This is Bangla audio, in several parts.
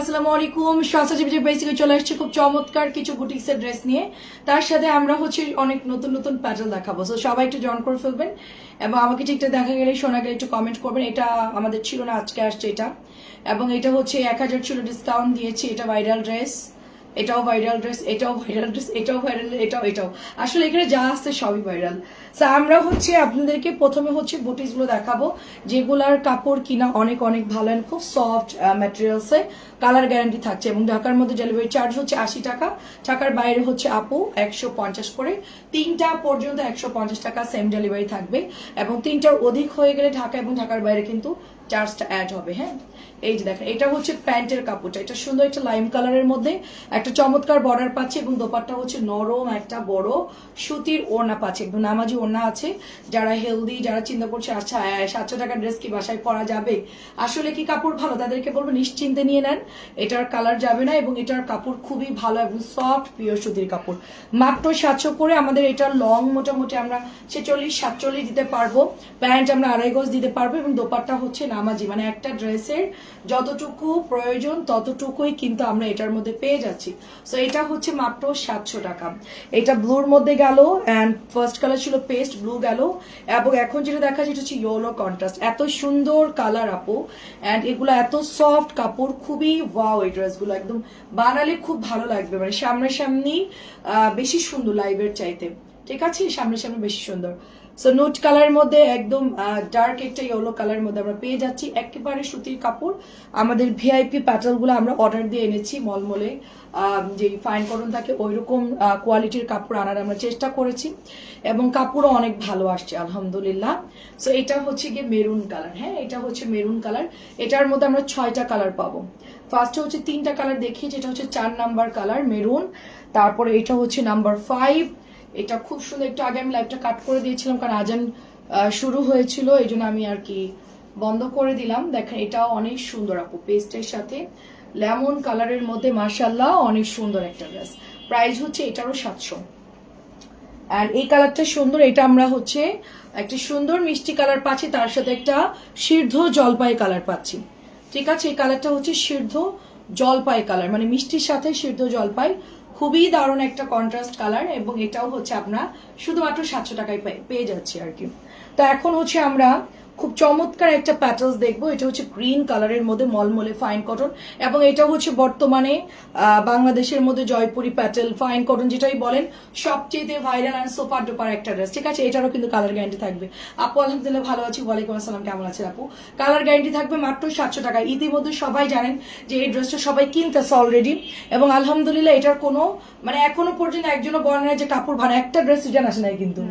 আসসালামু আলাইকুম চলে আসছে খুব চমৎকার কিছু ড্রেস নিয়ে। তার সাথে আমরা হচ্ছে অনেক নতুন নতুন দেখাবো। সো সবাই একটু করে ফেলবেন এবং আমাকে ঠিকঠাক দেখা গেলে, শোনা গেলে একটু কমেন্ট করবেন। এটা আমাদের ছিল না, আজকে আসছে এটা। এবং এটা হচ্ছে এক হাজার ছিল ডিসকাউন্ট দিয়েছি, এটা ভাইরাল ড্রেস এটাও ভাইরাল ড্রেস এটাও ভাইরাল ড্রেস এটাও ভাইরাল এটাও এটাও। আসলে এখানে যা আসছে সবই ভাইরাল সো আমরা হচ্ছে আপনাদেরকে প্রথমে হচ্ছে বুটিসগুলো দেখাবো, যেগুলার কাপড় কিনা অনেক অনেক ভালো and খুব সফট ম্যাটেরিয়ালসে কালার গ্যারান্টি থাকছে। এবং ঢাকার মধ্যে ডেলিভারি চার্জ হচ্ছে আশি টাকা, ঢাকার বাইরে হচ্ছে আপু একশো পঞ্চাশ করে। তিনটা পর্যন্ত একশো পঞ্চাশ টাকা সেম ডেলিভারি থাকবে। এবং তিনটার অধিক হয়ে গেলে ঢাকা এবং ঢাকার বাইরে কিন্তু চার্জটা অ্যাড হবে হ্যাঁ? এই যে দেখেন, এটা হচ্ছে প্যান্টের কাপড়টা। এটা সুন্দর একটা লাইম কালারের মধ্যে। একটা চমৎকার বর্ডার পাচ্ছে এবং দোপাট্টা হচ্ছে নরম, একটা বড় সুতির ওড়না পাচ্ছে। একদম নামাজি ওড়না আছে। যারা হেলদি যারা চিন্তা করছে আচ্ছা সাতশো টাকার ড্রেস কি বাসায় পরা যাবে? আসলে কি কাপড় ভালো? তাদেরকে বলব নিশ্চিন্তে নিয়ে নেন। এটার কালার যাবে না এবং এটার কাপড় খুবই ভালো এবং সফট পিওর সুতির কাপড়। মাত্র সাতশো করে আমাদের এটার লং মোটামুটি আমরা ছেচল্লিশ, সাতচল্লিশ দিতে পারব। প্যান্ট আমরা আড়াই গজ দিতে পারব এবং দোপারটা হচ্ছে নামাজি মানে একটা ড্রেসের যতটুকু প্রয়োজন, ততটুকুই কিন্তু আমরা এটার মধ্যে পেয়ে যাচ্ছি। সো এটা হচ্ছে মাত্র সাতশো টাকা। এটা ব্লুর মধ্যে গেল অ্যান্ড ফার্স্ট কালার ছিল পেস্ট ব্লু গেল। এবং এখন যেটা দেখা যায় এটা হচ্ছে ইয়েলো কন্ট্রাস্ট এত সুন্দর কালার আপু। অ্যান্ড এগুলো এত সফট কাপড়, খুবই ওয়াও এই ড্রেসগুলো একদম। বানালে খুব ভালো লাগবে। মানে সামনাসামনি বেশি সুন্দর লাইভের চাইতে। ঠিক আছে? সামনে সামনে বেশি সুন্দর। সো নোট কালারের মধ্যে একদম ডার্ক একটা ইয়েলো কালারের মধ্যে আমরা পেয়ে যাচ্ছি। একেবারে সুতির কাপড়। আমাদের ভিআইপি প্যাটার্নগুলো আমরা অর্ডার দিয়ে এনেছি মলমলে। যে ফাইন কটন থাকে ওই রকম কোয়ালিটির কাপড় আনার আমরা চেষ্টা করেছি। এবং কাপড়ও অনেক ভালো আসছে, আলহামদুলিল্লাহ। সো এটা হচ্ছে গিয়ে মেরুন কালার হ্যাঁ? এটা হচ্ছে মেরুন কালার এটার মধ্যে আমরা ছয়টা কালার পাবো। ফার্স্টে হচ্ছে তিনটা কালার দেখি, যেটা হচ্ছে চার নাম্বার কালার মেরুন তারপরে এটা হচ্ছে নাম্বার ফাইভ এটা খুব সুন্দর, একটু আগে আমি লাইভটা কাট করে দিয়েছিলাম কারণ আজান শুরু হয়েছিল, এই জন্য আমি আর কি বন্ধ করে দিলাম। দেখেন, এটাও অনেক সুন্দর আপু পেস্টের সাথে লেমন কালারের মধ্যে মার্শাল্লাহ অনেক সুন্দর একটা ড্রেস প্রাইস হচ্ছে এটারও সাতশো। আর এই কালারটা সুন্দর, এটা আমরা হচ্ছে একটা সুন্দর মিষ্টি কালার পাচ্ছি, তার সাথে একটা সিদ্ধ জলপাই কালার পাচ্ছি। ঠিক আছে, এই কালারটা হচ্ছে সিদ্ধ জলপাই কালার মানে মিষ্টির সাথে সিদ্ধ জলপাই খুবই দারুণ একটা কন্ট্রাস্ট কালার এবং এটাও হচ্ছে আপনার শুধুমাত্র সাতশো টাকায় পেয়ে যাচ্ছি আর কি। তো এখন হচ্ছে আমরা খুব চমৎকার একটা প্যাটার্স দেখব। এটা হচ্ছে গ্রিন কালারের মধ্যে মলমলে ফাইন কটন এবং এটা হচ্ছে বর্তমানে বাংলাদেশের মধ্যে জয়পুরি প্যাটেল ফাইন কটন যেটাই বলেন সবচেয়ে ভাইরাল অ্যান্ড সুপার ডোপার একটা ড্রেস ঠিক আছে? এটারও কিন্তু কালার গ্যারান্টি থাকবে। আপু, আলহামদুলিল্লাহ ভালো আছি, ওয়ালাইকুম আসসালাম, কেমন আছেন আপু? কালার গ্যারান্টি থাকবে মাত্র সাতশো টাকা। ইতিমধ্যে সবাই জানেন যে এই ড্রেসটা সবাই কিনতেছে অলরেডি এবং আলহামদুলিল্লাহ এটার কোনো মানে এখনও পর্যন্ত একজনও নাই যে কাপড় ভাড়া একটা ড্রেস রিটার্ন আসে নাই কিন্তু।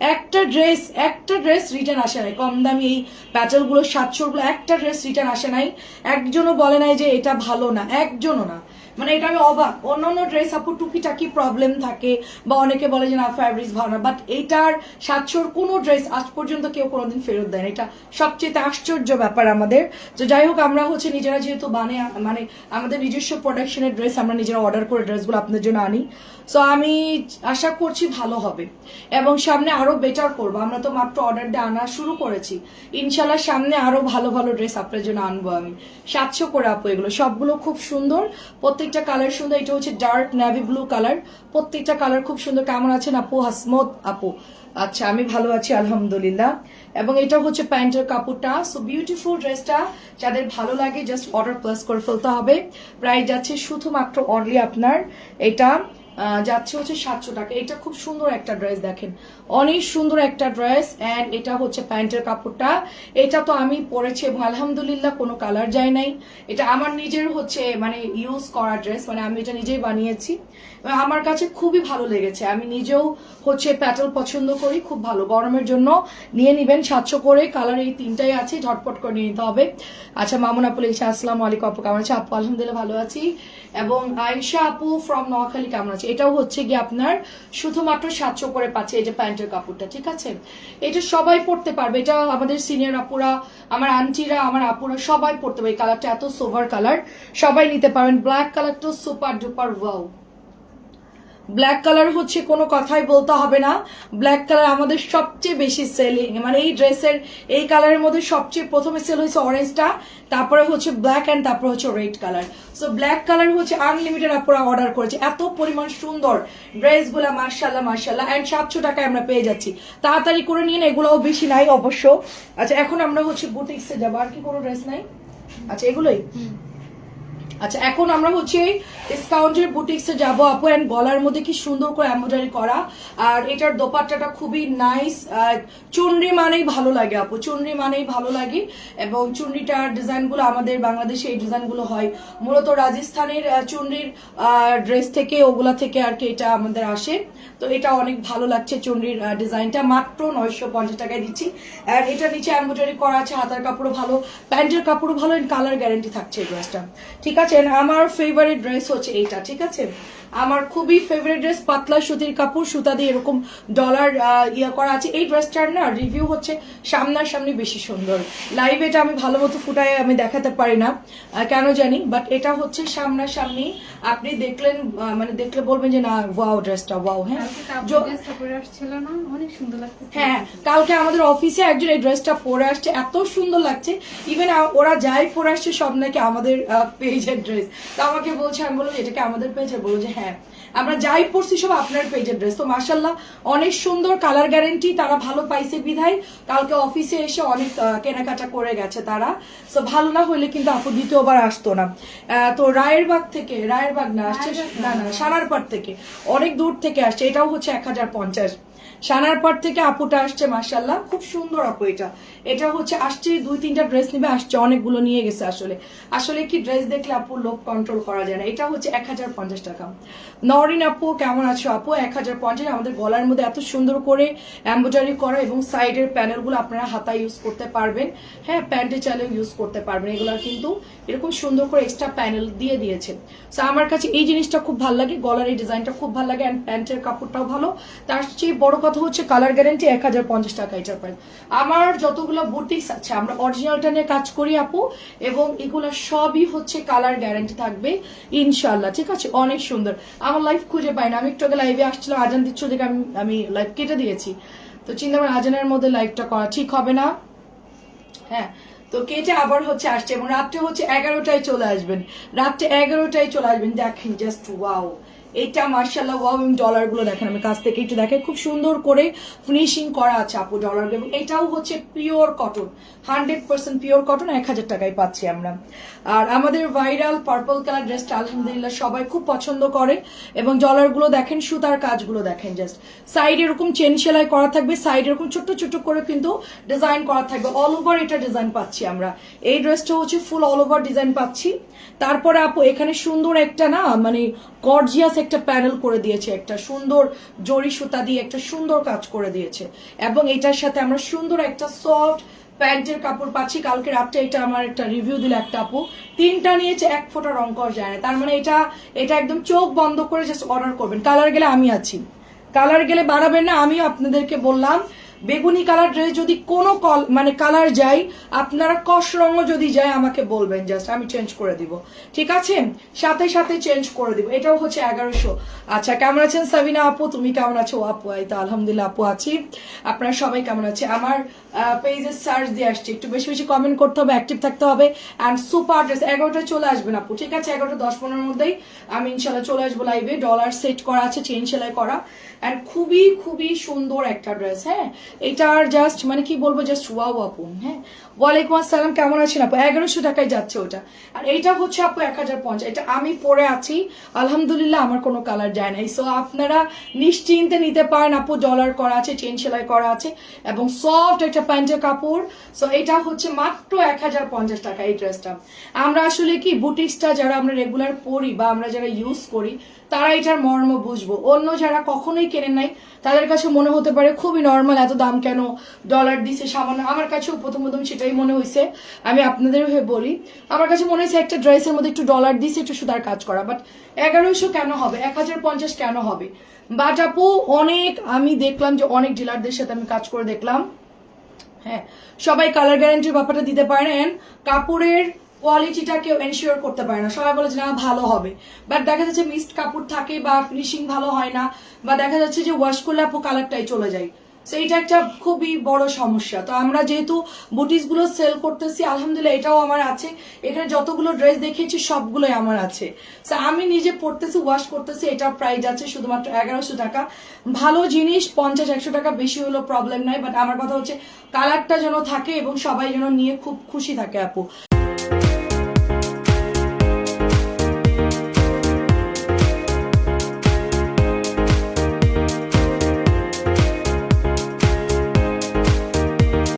একটা ড্রেস একটা ড্রেস রিটার্ন আসে নাই। কম দামি এই প্যাটেলগুলো সাতশোগুলো একটা ড্রেস রিটার্ন আসে নাই। একজনও বলে নাই যে এটা ভালো না, একজনও না। মানে এটা আমি অবাক। অন্যান্য ড্রেস আপু টুকিটাকি প্রবলেম থাকে? বা অনেকে বলে যে, না ফ্যাব্রিক্স ভালো না। বাট এইটার সাতশোর কোনো ড্রেস আজ পর্যন্ত কেউ কোনোদিন ফেরত দেয় এটা সবচেয়ে আশ্চর্য ব্যাপার আমাদের। তো যাই হোক, আমরা হচ্ছে নিজেরা যেহেতু বানে মানে আমাদের নিজস্ব প্রোডাকশনের ড্রেস আমরা নিজেরা অর্ডার করে ড্রেসগুলো আপনাদের জন্য আনি। সো আমি আশা করছি ভালো হবে। এবং সামনে আরও বেটার করব। আমরা তো মাত্র অর্ডার দিয়ে আনা শুরু করেছি। ইনশাল্লাহ সামনে আরও ভালো ভালো ড্রেস আপনার জন্য আনব আমি। সাতশো করে আপু, এগুলো সবগুলো খুব সুন্দর। প্রত্যেকটা কালার সুন্দর, এটা হচ্ছে ডার্ক নেভি ব্লু কালার প্রত্যেকটা কালার খুব সুন্দর। কেমন আছেন আপু? হাসমত, আপু? আচ্ছা আমি ভালো আছি, আলহামদুলিল্লাহ। এবং এটা হচ্ছে প্যান্টের কাপড়টা। সো বিউটিফুল ড্রেসটা যাদের ভালো লাগে জাস্ট অর্ডার প্লাস করে ফেলতে হবে। প্রায় যাচ্ছে শুধুমাত্র অনলি আপনার এটা। যাচ্ছে হচ্ছে সাতশো টাকা। এটা খুব সুন্দর একটা ড্রেস দেখেন। অনেক সুন্দর একটা ড্রেস অ্যান্ড এটা হচ্ছে প্যান্টের কাপড়টা। এটা তো আমি পরেছি এবং আলহামদুলিল্লাহ কোনো কালার যায় নাই। এটা আমার নিজের হচ্ছে মানে ইউজ করা ড্রেস মানে আমি এটা নিজেই বানিয়েছি। আমার কাছে খুবই ভালো লেগেছে। আমি নিজেও হচ্ছে প্যাটেল পছন্দ করি, খুব ভালো। গরমের জন্য নিয়ে নিবেন সাতশো করে। কালার এই তিনটাই আছে, ঝটপট করে নিয়ে নিতে হবে। আচ্ছা মামুন আপু লিখছে আসসালামু আলাইকুম আপু, কেমন আছে আপু, আলহামদুলিল্লাহ ভালো আছি। এবং আয়শা আপু ফ্রম নোয়াখালী, কেমন আছে এটাও হচ্ছে গিয়ে আপনার শুধুমাত্র সাতশো করে পাচ্ছে এই যে প্যান্টের কাপড়টা, ঠিক আছে? এটা সবাই পড়তে পারবে। এটা আমাদের সিনিয়র আপুরা, আমার আন্টিরা আমার আপুরা সবাই পড়তে পারবে। এই কালারটা এত সোভার কালার সবাই নিতে পারবেন। ব্ল্যাক কালারটা super duper wow black colour হচ্ছে কোনো কথাই বলতে হবে না। ব্ল্যাক কালার আমাদের সবচেয়ে বেশি সেলিং মানে এই ড্রেসের, এই কালারের মধ্যে সবচেয়ে প্রথমে সেল হয়েছে অরেঞ্জটা তারপরে হচ্ছে ব্ল্যাক অ্যান্ড তারপরে হচ্ছে red colour so black colour হচ্ছে আনলিমিটেড আপনারা অর্ডার করেছে। এত পরিমাণ সুন্দর ড্রেসগুলো মার্শাল্লাহ মার্শাল্লাহ অ্যান্ড সাতশো টাকায় আমরা পেয়ে যাচ্ছি। তাড়াতাড়ি করে নিন, এগুলোও বেশি নাই অবশ্য। আচ্ছা এখন আমরা হচ্ছে বুটিক্সে যাব। আর কি কোনো ড্রেস নাই? আচ্ছা এগুলোই? আচ্ছা এখন আমরা হচ্ছে ডিসকাউন্টের বুটিক্সে যাব, আপু অ্যান্ড গলার মধ্যে কি সুন্দর করে এমব্রয়ডারি করা। আর এটার দোপাট্টাটা খুবই নাইস চুনরি মানেই ভালো লাগে, আপু, চুনরি মানেই ভালো লাগে। এবং চুনরিটার ডিজাইনগুলো আমাদের বাংলাদেশে এই ডিজাইনগুলো হয়। মূলত রাজস্থানের চুনরির ড্রেস থেকে, ওগুলা থেকে আর কি এটা আমাদের আসে। তো এটা অনেক ভালো লাগছে চুনরির ডিজাইনটা। মাত্র নয়শো পঞ্চাশ টাকায় দিচ্ছি। আর এটা নিচে এমব্রয়ডারি করা আছে, হাতার কাপড়ও ভালো, প্যান্টের কাপড়ও ভালো কালার গ্যারান্টি থাকছে এই ড্রেসটা ঠিক আছে? And আমার ফেভারিট ড্রেস হচ্ছে এইটা ঠিক আছে? আমার খুবই ফেভারিট ড্রেস পাতলা সুতির কাপড় সুতা দিয়ে এরকম ডলার ইয়ে করা আছে। এই ড্রেসটার না রিভিউ হচ্ছে সামনাসামনি বেশি সুন্দর। লাইভ এটা আমি ভালো মতো ফুটায় আমি দেখাতে পারি না কেন জানি? বাট এটা হচ্ছে সামনাসামনি আপনি দেখলেন মানে দেখলে বলবেন যে না ওয়াও ড্রেসটা ওয়াও হ্যাঁ? হ্যাঁ কালকে আমাদের অফিসে একজন এই ড্রেসটা পরে আসছে এত সুন্দর লাগছে। ইভেন ওরা যাই পরে আসছে সব নাকি আমাদের পেজের ড্রেস তো আমাকে বলছে আমি বলব এটাকে আমাদের পেজে বলব যে হ্যাঁ আমরা যাই পড়ছি সব আপনার পেজের ড্রেস তো মার্শাল্লাহ অনেক সুন্দর কালার গ্যারেন্টি তারা ভালো পাইছে বিধায়। কালকে অফিসে এসে অনেক কেনাকাটা করে গেছে তারা। তো ভালো না হলে কিন্তু আপু দ্বিতীয়বার আসতো না। তো রায়ের বাগ থেকে রায়ের বাগ না আসছে না। না সানারপাট থেকে। অনেক দূর থেকে আসছে এটাও হচ্ছে এক হাজার পঞ্চাশ। সানারপাট থেকে আপুটা আসছে মার্শাল্লাহ খুব সুন্দর আপু এটা। এটা হচ্ছে আসছে, দুই, তিনটা ড্রেস নিবে, আসছে, অনেকগুলো নিয়ে গেছে আসলে। আসলে কি ড্রেস দেখলে আপু লোক কন্ট্রোল করা যায় না। এটা হচ্ছে এক হাজার পঞ্চাশ টাকা। নরিন আপু, কেমন আছো আপু? এক হাজার পঞ্চাশ, আমাদের গলার মধ্যে এত সুন্দর করে এম্ব্রয়ডারি করা এবং সাইডের প্যানেলগুলো আপনারা হাতায় ইউজ করতে পারবেন। হ্যাঁ প্যান্টে চাইলেও ইউজ করতে পারবেন। এগুলো কিন্তু এরকম সুন্দর করে এক্সট্রা প্যানেল দিয়ে দিয়েছে। তো আমার কাছে এই জিনিসটা খুব ভালো লাগে। গলার এই ডিজাইনটা খুব ভালো লাগে অ্যান্ড প্যান্টের কাপড়টাও ভালো। তার চেয়ে বড় হচ্ছে কালার গ্যারেন্টি এক হাজার পঞ্চাশ টাকা এটার প্রাইস আমার যতগুলো বুটিক্স আছে, আমরা অরিজিনালটা নিয়ে কাজ করি আপু, এবং এগুলো সবই হচ্ছে কালার গ্যারেন্টি থাকবে ইনশাল্লাহ ঠিক আছে? অনেক সুন্দর। আমার লাইফ খুঁজে পাই না। আমি একটু আগে লাইভে আসছিলাম, আজান দিচ্ছ দেখে আমি আমি লাইভ কেটে দিয়েছি। তো চিন্তা আমার আজানের মধ্যে লাইভটা করা ঠিক হবে না। হ্যাঁ তো কেটে আবার হচ্ছে আসছে, এবং রাত্রে হচ্ছে এগারোটায় চলে আসবেন। রাত্রে এগারোটায় চলে আসবেন। দেখেন জাস্ট ওয়াও এটা মার্শাল্লাহ ওয়াও এবং ডলারগুলো দেখেন, আমি কাছ থেকে একটু দেখেন, খুব সুন্দর করে ফিনিশিং করা আছে আপু ডলার এবং এটাও হচ্ছে pure cotton hundred percent pure cotton এক হাজার টাকায় পাচ্ছি আমরা। আর আমাদের ভাইরাল পার্পল কালার ড্রেসটা আলহামদুলিল্লাহ, সবাই খুব পছন্দ করে, এবং ডলারগুলো দেখেন, সুতার কাজগুলো দেখেন জাস্ট সাইড এরকম চেন সেলাই করা থাকবে সাইড এরকম ছোট্ট ছোট্ট করে কিন্তু ডিজাইন করা থাকবে অল ওভার এটা ডিজাইন পাচ্ছি আমরা। এই ড্রেসটা হচ্ছে ফুল অল ওভার ডিজাইন পাচ্ছি। তারপরে আপু, এখানে সুন্দর একটা না মানে গর্জিয়াস একটা প্যানেল করে দিয়েছে, একটা সুন্দর জরি সুতা দিয়ে একটা সুন্দর কাজ করে দিয়েছে। এবং এটার সাথে আমরা সুন্দর একটা সফট প্যান্টের কাপড় পাচ্ছি। কালকে রাতটা এটা আমার একটা রিভিউ দিল একটা আপু। তিনটা নিয়েছে, এক ফোটা রং করা যায় না। তার মানে এটা এটা একদম চোখ বন্ধ করে জাস্ট অর্ডার করবেন। কালার গেলে আমি আছি। কালার গেলে বাড়াবেন না, আমিও আপনাদেরকে বললাম। বেগুনি কালার ড্রেস যদি কোনো কল মানে কালার যাই আপনারা কষ রঙও যদি যায়, আমাকে বলবেন জাস্ট আমি চেঞ্জ করে দিব। ঠিক আছে? সাথে সাথে চেঞ্জ করে দিব। এটাও হচ্ছে এগারোশো। আচ্ছা কেমন আছেন সাবিনা আপু? তুমি কেমন আছো? আপু, এই তো আলহামদুলিল্লাহ আপু আছি। আপনারা সবাই কেমন আছে? আমার পেজে সার্চ দিয়ে আসছে। একটু বেশি বেশি কমেন্ট করতে হবে অ্যাক্টিভ থাকতে হবে অ্যান্ড সুপার ড্রেস এগারোটায় চলে আসবেন আপু, ঠিক আছে? এগারোটা দশ পনেরোর মধ্যেই আমি ইনশাল্লাহ চলে আসব লাইভে ডলার সেট করা আছে চেন সেলাই করা। অ্যান্ড খুবই খুবই সুন্দর একটা ড্রেস হ্যাঁ? এটার জাস্ট মানে কি বলব জাস্ট ওয়াও আপু হ্যাঁ? ওয়ালাইকুম আসসালাম, কেমন আছেন আপু? এগারোশো টাকায় যাচ্ছে ওটা। আর এইটা হচ্ছে আপু এক হাজার পঞ্চাশ। এটা আমি পরে আছি। আলহামদুলিল্লাহ, আমার কোনো কালার যায় নাই। সো আপনারা নিশ্চিন্তে নিতে পারেন আপু ডলার করা আছে চেন সেলাই করা আছে, এবং সফট একটা প্যান্টের কাপড়। সো এটা হচ্ছে মাত্র এক হাজার পঞ্চাশ টাকা এই ড্রেসটা আমরা আসলে কি বুটিক্সটা যারা আমরা রেগুলার পরি বা আমরা যারা ইউজ করি, তারা এটার মর্ম বুঝব। অন্য যারা কখনোই কেনেন নাই, তাদের কাছে মনে হতে পারে খুবই নর্মাল এত দাম কেন? ডলার দিছে সামান্য। আমার কাছেও প্রথম প্রথম সেটাই মনে হয়েছে আমি আপনাদের হয়ে বলি, আমার কাছে মনে হয়েছে একটা ড্রেসের মধ্যে একটু ডলার দিছে, একটু সুতার কাজ করা। বাট এগারোশো কেন হবে? এক হাজার পঞ্চাশ কেন হবে? বাট আপু, অনেক আমি দেখলাম যে অনেক ডিলারদের সাথে আমি কাজ করে দেখলাম। হ্যাঁ সবাই কালার গ্যারান্টির ব্যাপারটা দিতে পারেন। কাপড়ের কোয়ালিটিটা কেউ এনশিওর করতে পারে না। সবাই বলে যে, না, ভালো হবে। বাট দেখা যাচ্ছে মিস্ট কাপড় থাকে বা ফিনিশিং ভালো হয় না। বা দেখা যাচ্ছে যে ওয়াশ করলে আপু কালারটাই চলে যায়। তো এইটা একটা খুবই বড় সমস্যা। তো আমরা যেহেতু বুটিসগুলো সেল করতেছি, আলহামদুলিল্লাহ এটাও আমার আছে। এখানে যতগুলো ড্রেস দেখিয়েছি, সবগুলোই আমার আছে। তো আমি নিজে পড়তেছি ওয়াশ করতেছি এটা প্রাইস আছে শুধুমাত্র এগারোশো টাকা। ভালো জিনিস, পঞ্চাশ, একশো টাকা বেশি হলো প্রবলেম নাই বাট আমার কথা হচ্ছে কালারটা যেন থাকে এবং সবাই যেন নিয়ে খুব খুশি থাকে আপু।